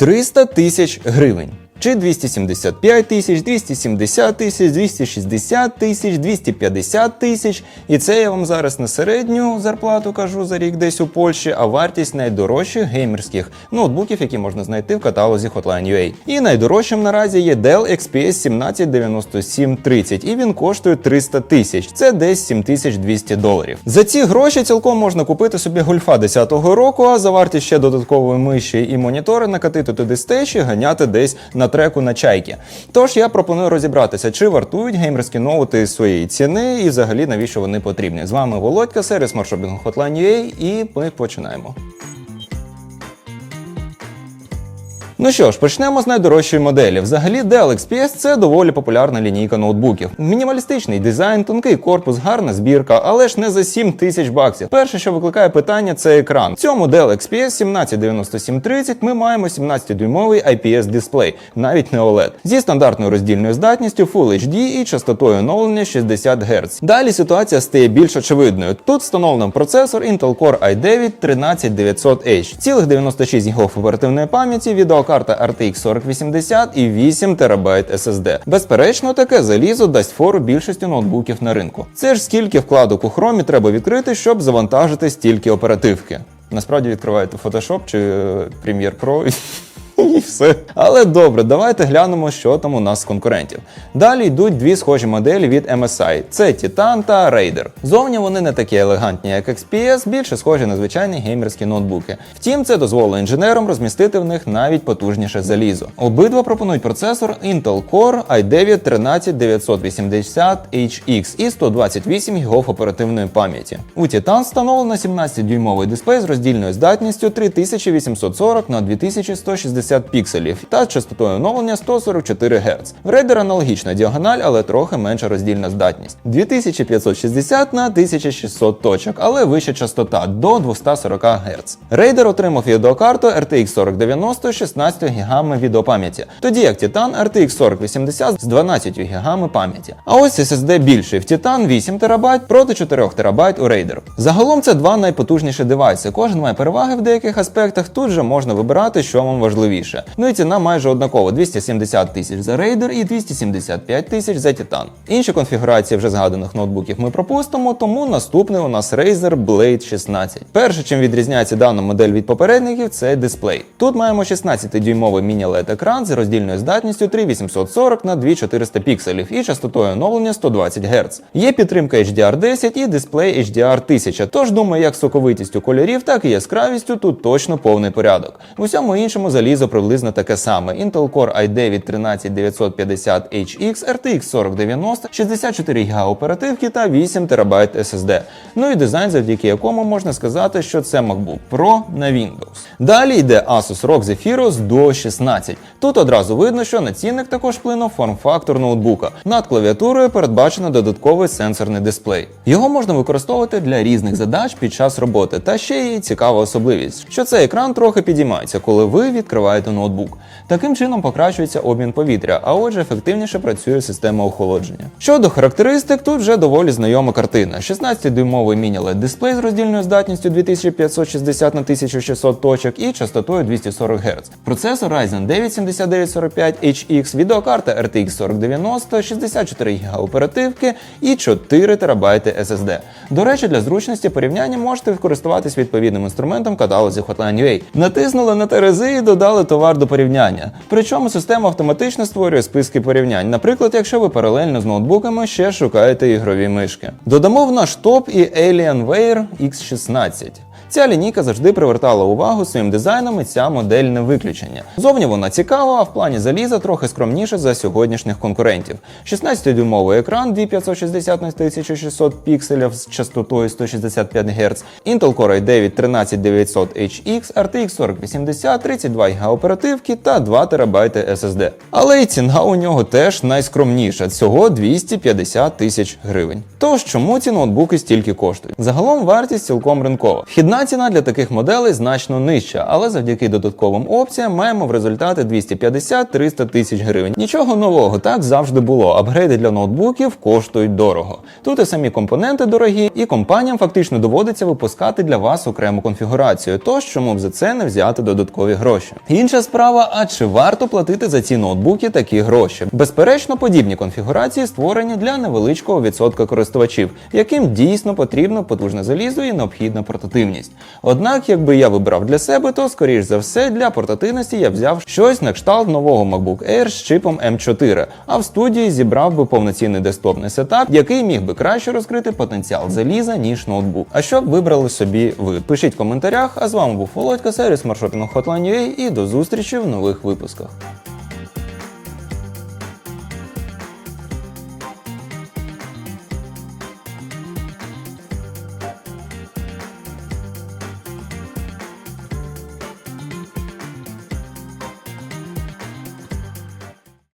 300 тисяч гривень. Чи 275 тисяч, 270 тисяч, 260 тисяч, 250 тисяч. І це я вам зараз не середню зарплату кажу за рік десь у Польщі, а вартість найдорожчих геймерських ноутбуків, які можна знайти в каталозі Hotline.ua. І найдорожчим наразі є Dell XPS 179730, і він коштує 300 тисяч. Це десь 7200 доларів. За ці гроші цілком можна купити собі гольфа 10-го року, а за вартість ще додаткової миші і монітори накатити туди стеч ганяти десь на треку на чайки. Тож я пропоную розібратися, чи вартують геймерські ноути своєї ціни і взагалі навіщо вони потрібні. З вами Володька, сервіс маршрутингу Hotline.ua і ми починаємо. Ну що ж, почнемо з найдорожчої моделі. Взагалі, Dell XPS це доволі популярна лінійка ноутбуків. Мінімалістичний дизайн, тонкий корпус, гарна збірка, але ж не за 7 тисяч баксів. Перше, що викликає питання, це екран. В цьому Dell XPS 179730 ми маємо 17-дюймовий IPS дисплей, навіть не OLED, зі стандартною роздільною здатністю Full HD і частотою оновлення 60 Гц. Далі ситуація стає більш очевидною. Тут встановлено процесор Intel Core i9 13900H, цілих 96 ГБ оперативної пам'яті, відеокарта RTX 4080 і 8 ТБ SSD. Безперечно, таке залізо дасть фору більшості ноутбуків на ринку. Це ж скільки вкладок у хромі треба відкрити, щоб завантажити стільки оперативки. Насправді відкриваєте Photoshop чи е, Premiere Pro і все. Але добре, давайте глянемо, що там у нас з конкурентів. Далі йдуть дві схожі моделі від MSI: це Titan та Raider. Зовні вони не такі елегантні, як XPS, більше схожі на звичайні геймерські ноутбуки. Втім, це дозволило інженерам розмістити в них навіть потужніше залізо. Обидва пропонують процесор Intel Core i9 13980HX і 128 ГБ оперативної пам'яті. У Titan встановлено 17-дюймовий дисплей з роздільною здатністю 3840 на 2160 пікселів та частотою оновлення 144 Гц. В Raider аналогічна діагональ, але трохи менша роздільна здатність. 2560 на 1600 точок, але вища частота до 240 Гц. Raider отримав відеокарту RTX 4090 з 16 ГБ відеопам'яті, тоді як Titan RTX 4080 з 12 ГБ пам'яті. А ось SSD більший в Titan 8 ТБ проти 4 ТБ у Raider. Загалом це два найпотужніші девайси. Кожен має переваги в деяких аспектах. Тут же можна вибирати, що вам важливіше. Ну і ціна майже однакова: 270 тисяч за Raider і 275 тисяч за Titan. Інші конфігурації вже згаданих ноутбуків ми пропустимо, тому наступний у нас Razer Blade 16. Перше, чим відрізняється дана модель від попередників, це дисплей. Тут маємо 16-дюймовий міні-LED екран з роздільною здатністю 3840 на 2400 пікселів і частотою оновлення 120 Гц. Є підтримка HDR10 і дисплей HDR 1000, тож думаю, як соковитістю кольорів, так і яскравістю тут точно повний порядок. В усьому іншому залізо приблизно таке саме: Intel Core i9 13950HX, RTX 4090, 64 ГБ оперативки та 8 ТБ SSD. Ну і дизайн, завдяки якому можна сказати, що це MacBook Pro на Windows. Далі йде Asus ROG Zephyrus Duo 16. Тут одразу видно, що на цінник також вплинув форм-фактор ноутбука. Над клавіатурою передбачено додатковий сенсорний дисплей. Його можна використовувати для різних задач під час роботи. Та ще є цікава особливість, що цей екран трохи підіймається, коли ви відкриваєте ноутбук. Таким чином покращується обмін повітря, а отже, ефективніше працює система охолодження. Щодо характеристик, тут вже доволі знайома картина: 16-дюймовий міні-LED дисплей з роздільною здатністю 2560 на 1600 точок і частотою 240 Гц. Процесор Ryzen 9 7945HX, відеокарта RTX 4090, 64 ГБ оперативки і 4 ТБ SSD. До речі, для зручності порівняння можете користуватись відповідним інструментом каталозі Hotline.ua. Натиснули на терези і додали товар до порівняння. Причому система автоматично створює списки порівнянь, наприклад, якщо ви паралельно з ноутбуками ще шукаєте ігрові мишки. Додамо в наш топ і Alienware X16. Ця лінійка завжди привертала увагу своїм дизайном, і ця модель не виключення. Зовні вона цікава, а в плані заліза трохи скромніша за сьогоднішніх конкурентів. 16-дюймовий екран 2560 на 1600 пікселів з частотою 165 Гц, Intel Core i9 13900HX, RTX 4080, 32 ГБ оперативки та 2 ТБ SSD. Але і ціна у нього теж найскромніша всього 250 тисяч гривень. Тож чому ці ноутбуки стільки коштують? Загалом вартість цілком ринкова. Вхідна ціна для таких моделей значно нижча, але завдяки додатковим опціям маємо в результаті 250-300 тисяч гривень. Нічого нового, так завжди було. Апгрейди для ноутбуків коштують дорого. Тут і самі компоненти дорогі, і компаніям фактично доводиться випускати для вас окрему конфігурацію. Тож чому б за це не взяти додаткові гроші? Інша справа, а чи варто платити за ці ноутбуки такі гроші? Безперечно, подібні конфігурації створені для невеличкого відсотка користувачів, яким дійсно потрібно потужне залізо і необхідна портативність. Однак, якби я вибрав для себе, то скоріш за все для портативності я взяв щось на кшталт нового MacBook Air з чипом M4, а в студії зібрав би повноцінний десктопний сетап, який міг би краще розкрити потенціал заліза, ніж ноутбук. А що б вибрали собі ви? Пишіть в коментарях. А з вами був Володька, сервіс маршрутинг Hotline.ua і до зустрічі в нових випусках.